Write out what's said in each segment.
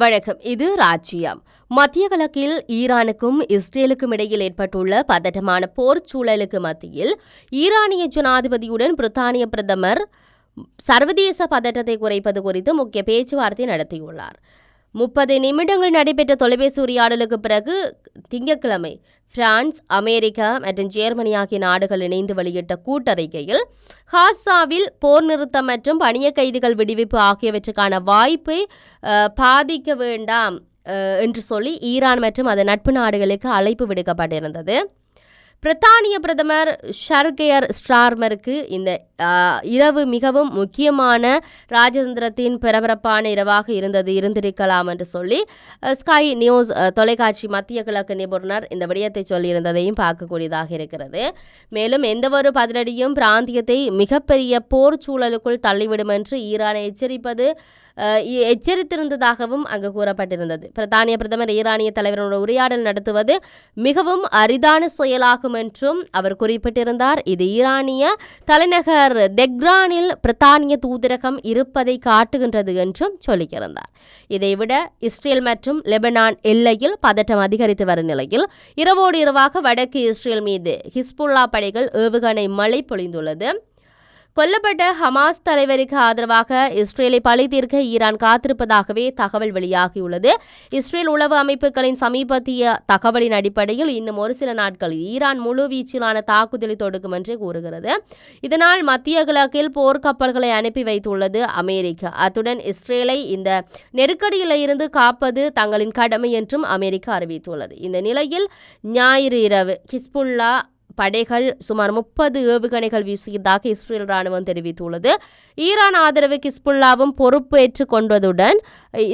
வணக்கம் இது ராஜ்யம் மத்திய கிழக்கில் ஈரானுக்கும் இஸ்ரேலுக்கும் இடையில் ஏற்பட்டுள்ள பதட்டமான போர் சூழலுக்கு மத்தியில் ஈரானிய ஜனாதிபதியுடன் பிரித்தானிய பிரதமர் சர்வதேச பதட்டத்தை குறைப்பது குறித்து முக்கிய பேச்சுவார்த்தை நடத்தியுள்ளார். முப்பது நிமிடங்கள் நடைபெற்ற தொலைபேசி உரையாடலுக்கு பிறகு திங்கட்கிழமை பிரான்ஸ் அமெரிக்கா மற்றும் ஜெர்மனி ஆகிய நாடுகள் இணைந்து வெளியிட்ட கூட்டறிக்கையில் ஹாசாவில் போர் நிறுத்தம் மற்றும் பணிய கைதிகள் விடுவிப்பு ஆகியவற்றுக்கான வாய்ப்பை பாதிக்க வேண்டாம் என்று சொல்லி ஈரான் மற்றும் அதன் நட்பு நாடுகளுக்கு அழைப்பு விடுக்கப்பட்டிருந்தது. பிரித்தானிய பிரதமர் ஷர்கேயர் ஸ்டார்மருக்கு இந்த இரவு மிகவும் முக்கியமான ராஜதந்திரத்தின் பரபரப்பான இரவாக இருந்தது இருந்திருக்கலாம் என்று சொல்லி ஸ்கை நியூஸ் தொலைக்காட்சி மத்திய கிழக்கு நிபுணர் இந்த விடயத்தை சொல்லியிருந்ததையும் பார்க்கக்கூடியதாக இருக்கிறது. மேலும் எந்தவொரு பதிலடியும் பிராந்தியத்தை மிகப்பெரிய போர் சூழலுக்குள் தள்ளிவிடும் என்று ஈரானை எச்சரிப்பது எச்சரித்திருந்ததாகவும் அங்கு கூறப்பட்டிருந்தது. பிரித்தானிய பிரதமர் ஈரானிய தலைவரோட உரையாடல் நடத்துவது மிகவும் அரிதான செயலாகும் என்றும் அவர் குறிப்பிட்டிருந்தார். இது ஈரானிய தலைநகர் தெக்ரானில் பிரித்தானிய தூதரகம் இருப்பதை காட்டுகின்றது என்றும் சொல்லியிருந்தார். இதைவிட இஸ்ரேல் மற்றும் லெபனான் எல்லையில் பதட்டம் அதிகரித்து வரும் நிலையில் இரவோடு இரவாக வடக்கு இஸ்ரேல் மீது ஹிஸ்புல்லா படைகள் ஏவுகணை மழை பொழிந்துள்ளது. கொல்லப்பட்ட ஹமாஸ் தலைவருக்கு ஆதரவாக இஸ்ரேலை பழி தீர்க்க ஈரான் காத்திருப்பதாகவே தகவல் வெளியாகியுள்ளது. இஸ்ரேல் உளவு அமைப்புகளின் சமீபத்திய தகவலின் அடிப்படையில் இன்னும் ஒரு சில நாட்களில் ஈரான் முழு வீச்சிலான தாக்குதலை தொடுக்கும் என்று கூறுகிறது. இதனால் மத்திய கிழக்கில் போர்க்கப்பல்களை அனுப்பி வைத்துள்ளது அமெரிக்கா. அத்துடன் இஸ்ரேலை இந்த நெருக்கடியில் இருந்து காப்பது தங்களின் கடமை என்றும் அமெரிக்கா அறிவித்துள்ளது. இந்த நிலையில் ஞாயிறு இரவு ஹிஸ்புல்லா படைகள் சுமார் முப்பது ஏவுகணைகள் வீசியதாக இஸ்ரேல் ராணுவம் தெரிவித்துள்ளது. ஈரான் ஆதரவு கிஸ்புல்லாவும் பொறுப்பேற்றுக் கொண்டதுடன்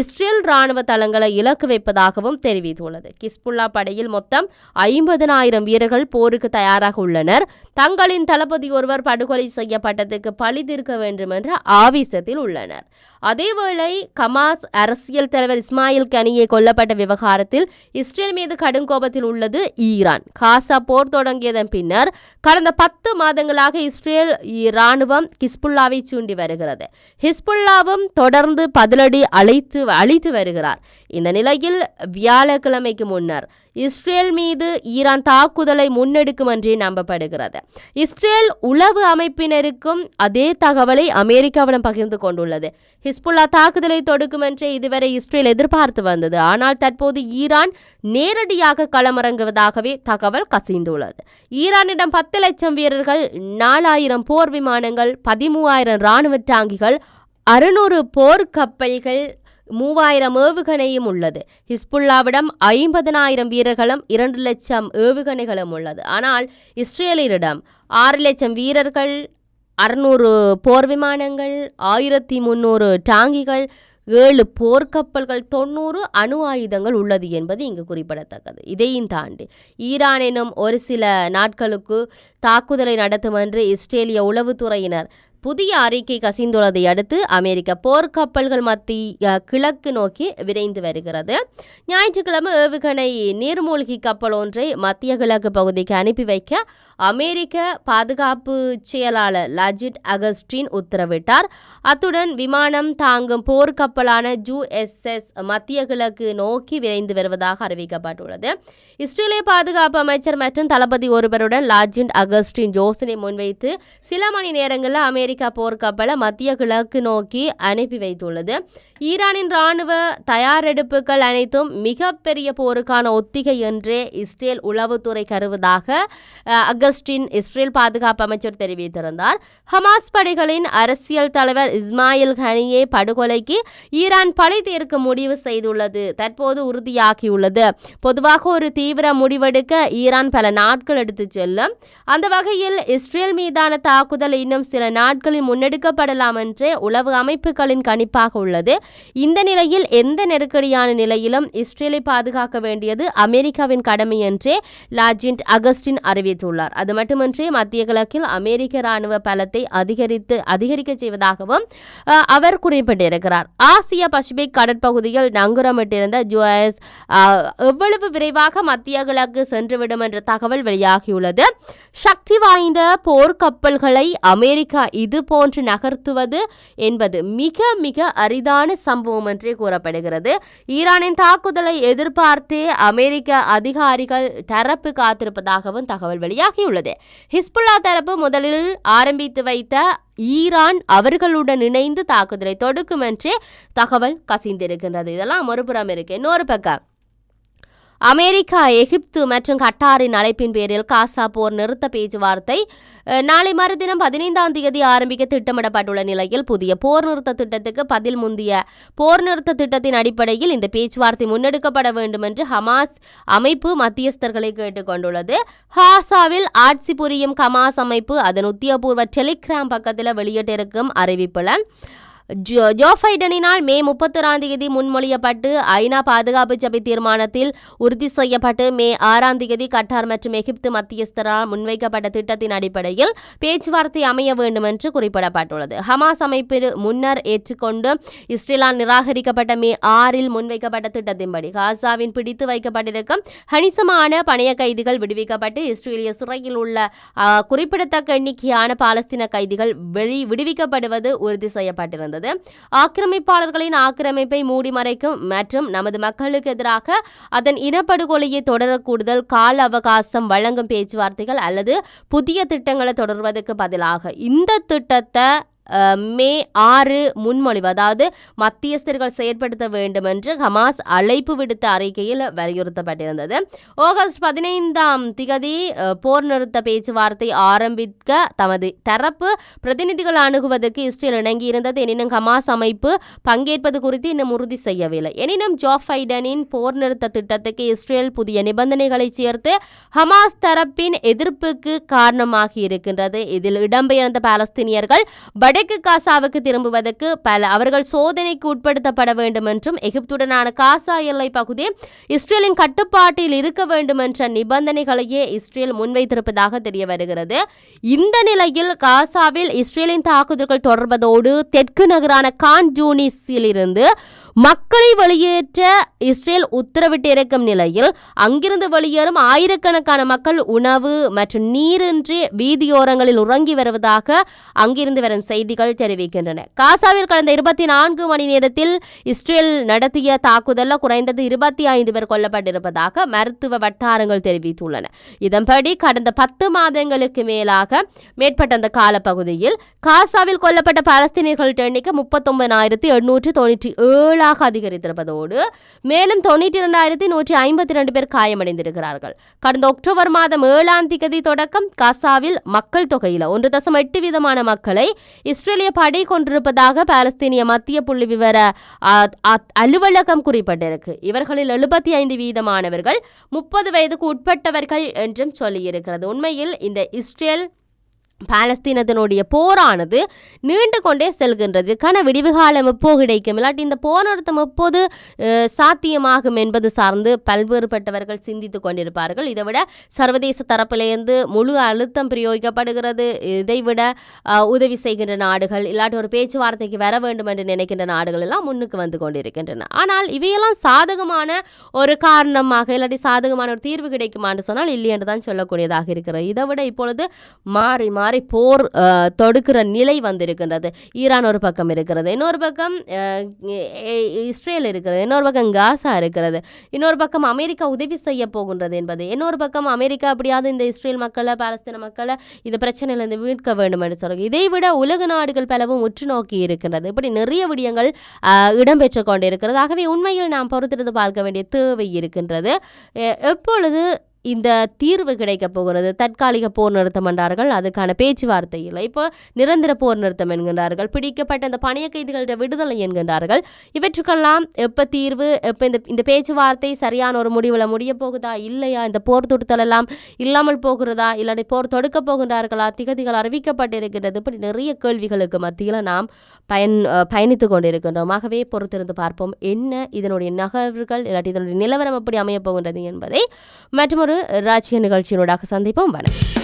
இஸ்ரேல் ராணுவ தளங்களை இலக்கு வைப்பதாகவும் தெரிவித்துள்ளது. கிஸ்புல்லா படையில் மொத்தம் ஐம்பதனாயிரம் வீரர்கள் போருக்கு தயாராக உள்ளனர். தங்களின் தளபதி ஒருவர் படுகொலை செய்யப்பட்டதுக்கு பழி தீர்க்க வேண்டும் என்ற ஆவேசத்தில் உள்ளனர். அதேவேளை கமாஸ் அரசியல் தலைவர் இஸ்மாயில் கனியை கொல்லப்பட்ட விவகாரத்தில் இஸ்ரேல் மீது கடும் கோபத்தில் உள்ளது ஈரான். காசா போர் தொடங்கியதன் பின்னர் கடந்த பத்து மாதங்களாக இஸ்ரேல் இராணுவம் கிஸ்புல்லாவை சூண்டி வருகிறது. ஹிஸ்புல்லாவும் தொடர்ந்து பதிலடி அழைத்து அழித்து வருகிறார். இந்த நிலையில் வியாழக்கிழமைக்கு முன்னர் இஸ்ரேல் மீது ஈரான் தாக்குதலை முன்னெடுக்கும் என்றே நம்பப்படுகிறது. இஸ்ரேல் உளவு அமைப்பினருக்கும் அதே தகவலை அமெரிக்காவிடம் பகிர்ந்து கொண்டுள்ளது. ஹிஸ்புல்லா தாக்குதலை தொடுக்கும் என்றே இதுவரை இஸ்ரேல் எதிர்பார்த்து வந்தது. ஆனால் தற்போது ஈரான் நேரடியாக களமிறங்குவதாகவே தகவல் கசிந்துள்ளது. ஈரானிடம் பத்து லட்சம் வீரர்கள் நாலாயிரம் போர் விமானங்கள் பதிமூவாயிரம் இராணுவ டாங்கிகள் அறுநூறு போர் கப்பல்கள் மூவாயிரம் ஏவுகணையும் உள்ளது. ஹிஸ்புல்லாவிடம் ஐம்பதனாயிரம் வீரர்களும் இரண்டு லட்சம் ஏவுகணைகளும் உள்ளது. ஆனால் இஸ்ரேலிடம் ஆறு லட்சம் வீரர்கள் அறுநூறு போர் விமானங்கள் ஆயிரத்தி முந்நூறு டாங்கிகள் ஏழு போர்க்கப்பல்கள் தொண்ணூறு அணு ஆயுதங்கள் உள்ளது என்பது இங்கு குறிப்பிடத்தக்கது. இதையும் தாண்டி ஈரான் எனும் ஒரு சில நாட்களுக்கு தாக்குதலை நடத்தும் என்று இஸ்ரேலிய உளவுத்துறையினர் புதிய அறிக்கை கசிந்துள்ளதை அடுத்து அமெரிக்க போர்க்கப்பல்கள் மத்திய கிழக்கு நோக்கி விரைந்து வருகிறது. ஞாயிற்றுக்கிழமை ஏவுகணை நீர்மூழ்கி கப்பல் ஒன்றை மத்திய கிழக்கு பகுதிக்கு அனுப்பி வைக்க அமெரிக்க பாதுகாப்பு செயலாளர் லஜிட் அகஸ்டின் உத்தரவிட்டார். அத்துடன் விமானம் தாங்கும் போர்க்கப்பலான ஜூஎஸ்எஸ் மத்திய கிழக்கு நோக்கி விரைந்து வருவதாக அறிவிக்கப்பட்டுள்ளது. இஸ்ரேலிய பாதுகாப்பு அமைச்சர் மற்றும் தளபதி ஒருவருடன் லாஜிண்ட் அகஸ்டின் யோசனை முன்வைத்து சில மணி நேரங்களில் அமெரிக்க போர்க்கப்பலை மத்திய கிழக்கு நோக்கி அனுப்பி வைத்துள்ளது. ஈரானின் ராணுவ தயாரெடுப்புகள் அனைத்தும் மிகப்பெரிய போருக்கான ஒத்திகை என்றே இஸ்ரேல் உளவுத்துறை கருவதாக அகஸ்டின் இஸ்ரேல் பாதுகாப்பு அமைச்சர் தெரிவித்திருந்தார். ஹமாஸ் படைகளின் அரசியல் தலைவர் இஸ்மாயில் ஹனியே படுகொலைக்கு ஈரான் பழி தீர்க்க முடிவு செய்துள்ளது தற்போது உறுதியாகியுள்ளது. பொதுவாக ஒரு தீவிர முடிவெடுக்க ஈரான் பல நாட்கள் எடுத்துச் செல்லும். அந்த வகையில் இஸ்ரேல் மீதான தாக்குதல் இன்னும் சில நாட்கள் நாட்களில் முன்னெடுக்கப்படலாம் என்றே உளவு அமைப்புகளின் கணிப்பாக உள்ளது. இந்த நிலையில் எந்த நெருக்கடியான நிலையிலும் இஸ்ரேலை பாதுகாக்க வேண்டியது அமெரிக்காவின் கடமை என்றே லாஜின்ட் அகஸ்டின் அறிவித்துள்ளார். அது மட்டுமின்றி மத்திய கிழக்கில் அமெரிக்க ராணுவ பலத்தை அதிகரித்து அதிகரிக்க செய்வதாகவும் அவர் குறிப்பிட்டிருக்கிறார். ஆசிய பசிபிக் கடற்பகுதியில் நங்குரமிட்டிருந்த ஜுஎஸ் எவ்வளவு விரைவாக மத்திய கிழக்கு சென்றுவிடும் என்ற தகவல் வெளியாகியுள்ளது. சக்தி வாய்ந்த போர்க்கப்பல்களை அமெரிக்கா இது போன்று நகர்த்துவது என்பது மிக மிக அரிதான சம்பவம் என்றே கூறப்படுகிறது. ஈரானின் தாக்குதலை எதிர்பார்த்தே அமெரிக்க அதிகாரிகள் தரப்பு காத்திருப்பதாகவும் தகவல் வெளியாகியுள்ளது. ஹிஸ்புல்லா தரப்பு முதலில் ஆரம்பித்து வைத்த ஈரான் அவர்களுடன் இணைந்து தாக்குதலை தொடுக்கும் என்றே தகவல் கசிந்திருக்கின்றது. இதெல்லாம் மறுபுறம் இருக்கு. இன்னொரு பக்கம் அமெரிக்கா எகிப்து மற்றும் கட்டாரின் அழைப்பின் பேரில் காசா போர் நிறுத்த பேச்சுவார்த்தை நாளை மறுதினம் பதினைந்தாம் தேதி ஆரம்பிக்க திட்டமிடப்பட்டுள்ள நிலையில் புதிய போர் நிறுத்த திட்டத்துக்கு பதில் முந்திய போர் நிறுத்த திட்டத்தின் அடிப்படையில் இந்த பேச்சுவார்த்தை முன்னெடுக்கப்பட வேண்டும் என்று ஹமாஸ் அமைப்பு மத்தியஸ்தர்களை கேட்டுக்கொண்டுள்ளது ஹாசாவில் ஆட்சி புரியும் ஹமாஸ் அமைப்பு அதன் உத்தியபூர்வ டெலிகிராம் பக்கத்தில் வெளியிட்டிருக்கும் அறிவிப்புல ஜோ ஜோ பைடனினால் மே முப்பத்தொராம் தேதி முன்மொழியப்பட்டு ஐநா பாதுகாப்பு சபை தீர்மானத்தில் உறுதி செய்யப்பட்டு மே ஆறாம் தேதி கட்டார் மற்றும் எகிப்து மத்தியஸ்தரால் முன்வைக்கப்பட்ட திட்டத்தின் அடிப்படையில் பேச்சுவார்த்தை அமைய வேண்டும் என்று குறிப்பிடப்பட்டுள்ளது. ஹமாஸ் அமைப்பில் முன்னர் ஏற்றுக்கொண்டு இஸ்ரேலால் நிராகரிக்கப்பட்ட மே ஆறில் முன்வைக்கப்பட்ட திட்டத்தின்படி காசாவின் பிடித்து வைக்கப்பட்டிருக்கும் கணிசமான பணைய கைதிகள் விடுவிக்கப்பட்டு இஸ்ரேலிய சிறையில் உள்ள குறிப்பிடத்தக்க எண்ணிக்கையான பாலஸ்தீன கைதிகள் வெளி விடுவிக்கப்படுவது உறுதி செய்யப்பட்டிருந்தது. ஆக்கிரமிப்பாளர்களின் ஆக்கிரமிப்பை மூடி மறைக்கும் மற்றும் நமது மக்களுக்கு எதிராக அதன் இனப்படுகொலையை தொடர கூடுதல் கால அவகாசம் வழங்கும் பேச்சுவார்த்தைகள் அல்லது புதிய திட்டங்களை தொடர்வதற்கு பதிலாக இந்த திட்டத்தை மே ஆறு முன்மொழிவு அதாவது மத்தியஸ்தர்கள் செயற்படுத்த வேண்டும் என்று ஹமாஸ் அழைப்பு விடுத்த அறிக்கையில் வலியுறுத்தப்பட்டிருந்தது. ஆகஸ்ட் பதினைந்தாம் திகதி போர் நிறுத்த பேச்சுவார்த்தை ஆரம்பிக்க தமது தரப்பு பிரதிநிதிகள் அணுகுவதற்கு இஸ்ரேல் இணங்கியிருந்தது. எனினும் ஹமாஸ் அமைப்பு பங்கேற்பது குறித்து இன்னும் உறுதி செய்யவில்லை. எனினும் ஜோ பைடனின் போர் நிறுத்த திட்டத்துக்கு இஸ்ரேல் புதிய நிபந்தனைகளை சேர்த்து ஹமாஸ் தரப்பின் எதிர்ப்புக்கு காரணமாகி இருக்கின்றது. இதில் இடம்பெயர்ந்த பாலஸ்தீனியர்கள் வடக்கு காசாவுக்கு திரும்புவதற்கு பல அவர்கள் சோதனைக்கு உட்படுத்தப்பட வேண்டும் என்றும் எகிப்துடனான காசா எல்லை பகுதி இஸ்ரேலின் கட்டுப்பாட்டில் இருக்க வேண்டும் என்ற நிபந்தனைகளையே இஸ்ரேல் முன்வைத்திருப்பதாக தெரிய வருகிறது. இந்த நிலையில் காசாவில் இஸ்ரேலின் தாக்குதல்கள் தொடர்வதோடு தெற்கு நகரான கான் ஜூனிஸில் இருந்து மக்களை வெளியேற்ற இஸ்ரேல் உத்தரவிட்டிருக்கும் நிலையில் அங்கிருந்து வெளியேறும் ஆயிரக்கணக்கான மக்கள் உணவு மற்றும் நீரின்றி வீதியோரங்களில் உறங்கி வருவதாக அங்கிருந்து வரும் செய்திகள் தெரிவிக்கின்றன. காசாவில் கடந்த இருபத்தி நான்கு மணி நேரத்தில் இஸ்ரேல் நடத்திய தாக்குதலில் குறைந்தது இருபத்தி ஐந்து பேர் கொல்லப்பட்டிருப்பதாக மருத்துவ வட்டாரங்கள் தெரிவித்துள்ளன. இதன்படி கடந்த பத்து மாதங்களுக்கு மேலாக மேற்பட்ட அந்த காலப்பகுதியில் காசாவில் கொல்லப்பட்ட பலஸ்தீனியர்கள் எண்ணிக்கை முப்பத்தொன்பதாயிரத்தி எண்ணூற்றி தொண்ணூற்றி ஏழாக அதிகரித்திருப்பதோடு மேலும் தொண்ணூற்றி இரண்டாயிரத்தி நூற்றி ஐம்பத்தி ரெண்டு பேர் காயமடைந்திருக்கிறார்கள். கடந்த அக்டோபர் மாதம் ஏழாம் திகதி தொடக்கம் காசாவில் மக்கள் தொகையில் ஒன்று தசம் எட்டு வீதமான மக்களை இஸ்ரேலிய படை கொண்டிருப்பதாக பாலஸ்தீனிய மத்திய புள்ளி விவர அ, அலுவலகம் குறிப்பிட்டிருக்கு. இவர்களில் எழுபத்தி ஐந்து வீதமானவர்கள் முப்பது வயதுக்கு உட்பட்டவர்கள் என்றும் சொல்லியிருக்கிறது. உண்மையில் இந்த இஸ்ரேல் பாலஸ்தீனத்தினுடைய போரானது நீண்டு கொண்டே செல்கின்றது. கன விடிவு காலம் எப்போ கிடைக்கும்? இல்லாட்டி இந்த போர் நிறுத்தம் எப்போது சாத்தியமாகும் என்பது சார்ந்து பல்வேறுபட்டவர்கள் சிந்தித்துக் கொண்டிருப்பார்கள். இதை விட சர்வதேச தரப்பிலிருந்து முழு அழுத்தம் பிரயோகிக்கப்படுகிறது. இதைவிட விட உதவி செய்கின்ற நாடுகள் இல்லாட்டி ஒரு பேச்சுவார்த்தைக்கு வர வேண்டும் என்று நினைக்கின்ற நாடுகள் எல்லாம் முன்னுக்கு வந்து கொண்டிருக்கின்றன. ஆனால் இவையெல்லாம் சாதகமான ஒரு காரணமாக இல்லாட்டி சாதகமான ஒரு தீர்வு கிடைக்குமான்னு சொன்னால் இல்லை என்று தான் சொல்லக்கூடியதாக இருக்கிறது. இதை விட இப்பொழுது மாறி மாறி போர் தொடுக்கிற நிலை வந்திருக்கின்றது. ஈரான் ஒரு பக்கம் இருக்கிறது இன்னொரு பக்கம் இஸ்ரேல் இருக்கிறது இன்னொரு பக்கம் காசா இருக்கிறது. இன்னொரு பக்கம் அமெரிக்கா உதவி செய்ய போகின்றது என்பது. இன்னொரு பக்கம் அமெரிக்கா அப்படியாவது இந்த இஸ்ரேல் மக்களை பாலஸ்தீன மக்களை இந்த பிரச்சனையிலிருந்து மீட்க வேண்டும் என்று சொல்லுங்க இதை விட உலக நாடுகள் பலவும் உற்று நோக்கி இருக்கின்றது. இப்படி நிறைய விடயங்கள் இடம்பெற்று கொண்டிருக்கிறது. ஆகவே உண்மையில் நாம் பொறுத்திருந்து பார்க்க வேண்டிய தேவை இருக்கின்றது. எப்பொழுது இந்த தீர்வு கிடைக்க போகிறது. தற்காலிக போர் நிறுத்தம் என்றார்கள். அதுக்கான பேச்சுவார்த்தை இல்லை. இப்போ நிரந்தர போர் நிறுத்தம் என்கின்றார்கள். பிடிக்கப்பட்ட இந்த பணிய கைதிகளோட விடுதலை என்கின்றார்கள். இவற்றுக்கெல்லாம் எப்போ தீர்வு எப்போ இந்த இந்த பேச்சுவார்த்தை சரியான ஒரு முடிவில் முடிய போகுதா இல்லையா? இந்த போர் தொடுத்தல் எல்லாம் இல்லாமல் போகிறதா? இல்லாட்டி போர் தொடுக்க போகின்றார்களா? திகதிகள் அறிவிக்கப்பட்டிருக்கிறது இப்படி நிறைய கேள்விகளுக்கு மத்தியில் நாம் பயன் பயணித்து கொண்டிருக்கின்றோம். ஆகவே பொறுத்திருந்து பார்ப்போம். என்ன இதனுடைய நகர்வுகள் இல்லாட்டி இதனுடைய நிலவரம் எப்படி அமையப் போகின்றது என்பதை. மற்றொரு ஒரு ராஜ்ய நிகழ்ச்சியினூடாக சந்திப்போம். வணக்கம்.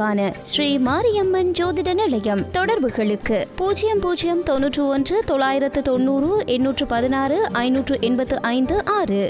நாட்களில் ஸ்ரீ மாரியம்மன் ஜோதிட நிலையம் தொடர்புகளுக்கு பூஜ்ஜியம் பூஜ்ஜியம் தொன்னூற்று ஒன்று தொள்ளாயிரத்து தொண்ணூறு எண்ணூற்று பதினாறு ஐநூற்று எண்பத்து ஐந்து ஆறு.